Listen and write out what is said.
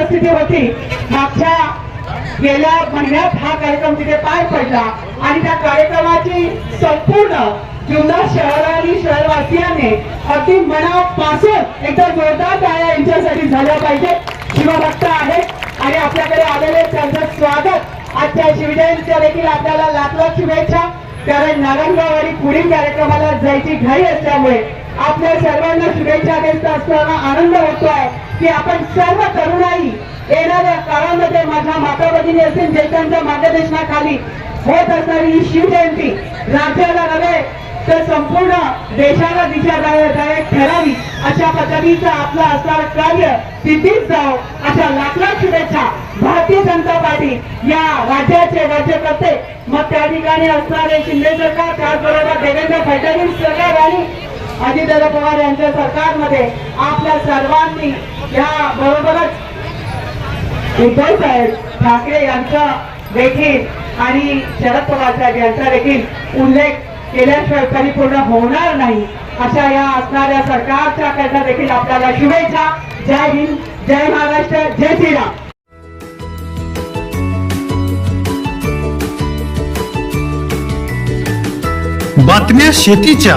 वतीवरती मागच्या गेल्या महिन्यात हा कार्यक्रम तिथे पार पडला. आणि त्या कार्यक्रमाची संपूर्ण जुन्नर शहर आणि शहरवासियांनी अगदी मनापासून एकदा जोरदार टाळ्या यांच्यासाठी झाल्या पाहिजे शिवभक्त आहेत. आणि आपल्याकडे आलेले त्यांचं स्वागत. आजच्या शिवजयंतीच्या देखील आपल्याला लाख लाख शुभेच्छा. कारण नारायणगाव पुढील कार्यक्रमाला जायची घाई असल्यामुळे आपल्या सर्वांना शुभेच्छा देत असताना आनंद होतोय की आपण सर्व तरुणाई येणाऱ्या काळामध्ये माझ्या माता भगिनी असतील ज्यांच्या मार्गदर्शनाखाली होत असणारी ही शिवजयंती राज्याला नव्हे तर संपूर्ण देशाला दिशादायक ठरावी अशा पद्धतीचं आपलं असणार कार्य तिथेच जाव. अशा लाख लाख शुभेच्छा भारतीय जनता पार्टी या राज्याचे राज्यकर्ते मग त्या ठिकाणी असणारे शिंदे सरकार त्याचबरोबर देवेंद्र फडणवीस सरकार आणि अजितदादा पवार यांच्या सरकारमध्ये आपल्या सर्वांनी या बरोबरच उद्धव साहेब ठाकरे यांचा देखील आणि शरद पवार साहेब यांचा देखील उल्लेख केल्याशिवाय परिपूर्ण होणार नाही. अशा या असणाऱ्या सरकारच्या करता देखील आपल्याला शुभेच्छा. जय हिंद जय महाराष्ट्र जय श्रीराम. बातम्या शेतीच्या.